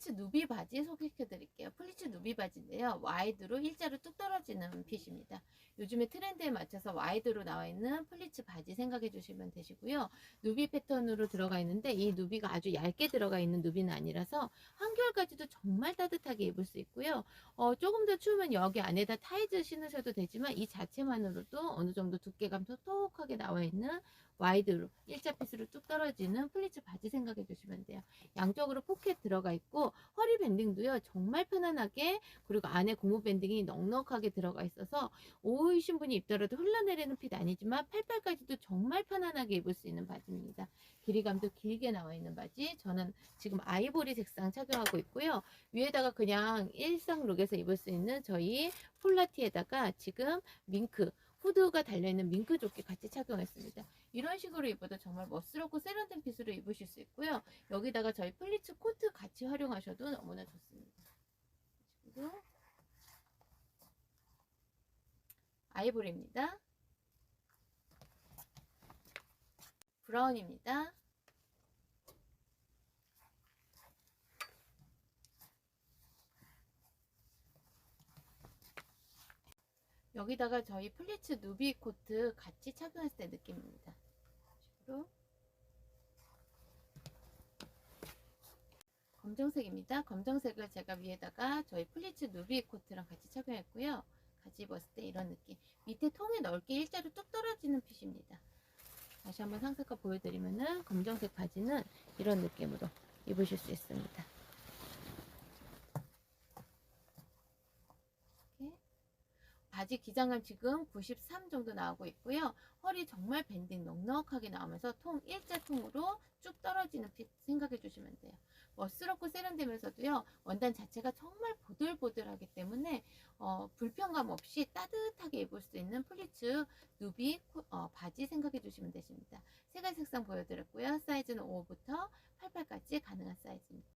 플리츠 누비 바지 소개시켜 드릴게요. 플리츠 누비 바지인데요. 와이드로 일자로 뚝 떨어지는 핏입니다. 요즘에 트렌드에 맞춰서 와이드로 나와 있는 플리츠 바지 생각해 주시면 되시고요. 누비 패턴으로 들어가 있는데 이 누비가 아주 얇게 들어가 있는 누비는 아니라서 한겨울까지도 정말 따뜻하게 입을 수 있고요. 어, 조금 더 추우면 여기 안에다 타이즈 신으셔도 되지만 이 자체만으로도 어느 정도 두께감 톡톡하게 나와 있는 와이드로 일자 핏으로 뚝 떨어지는 플리츠 바지 생각해 주시면 돼요. 양쪽으로 포켓 들어가 있고 허리 밴딩도요 정말 편안하게 그리고 안에 고무 밴딩이 넉넉하게 들어가 있어서 오이 신 분이 입더라도 흘러내리는 핏 아니지만 팔팔까지도 정말 편안하게 입을 수 있는 바지입니다. 길이감도 길게 나와 있는 바지 저는 지금 아이보리 색상 착용하고 있고요 위에다가 그냥 일상 룩에서 입을 수 있는 저희 폴라티에다가 지금 밍크 후드가 달려있는 밍크 조끼 같이 착용했습니다. 이런 식으로 입어도 정말 멋스럽고 세련된 핏으로 입으실 수 있고요. 여기다가 저희 플리츠 코트 같이 활용하셔도 너무나 좋습니다. 그리고 아이보리입니다. 브라운입니다. 여기다가 저희 플리츠 누비 코트 같이 착용했을 때 느낌입니다. 식으로 검정색입니다. 검정색을 제가 위에다가 저희 플리츠 누비 코트랑 같이 착용했고요. 같이 입었을 때 이런 느낌. 밑에 통에 넓게 일자로 뚝 떨어지는 핏입니다. 다시 한번 상세가 보여드리면은 검정색 바지는 이런 느낌으로 입으실 수 있습니다. 이렇게 바지 기장감 지금 93 정도 나오고 있고요. 허리 정말 밴딩 넉넉하게 나오면서 통 일자 통으로 쭉 떨어지는 핏 생각해 주시면 돼요. 멋스럽고 세련되면서도요. 원단 자체가 정말 보들보들하기 때문에 어, 불편감 없이 따뜻하게 입을 수 있는 플리츠 누비 코- 어, 바지 생각해 주시면 되십니다. 세 가지 색상 보여드렸고요. 사이즈는 5부터 88까지 가능한 사이즈입니다.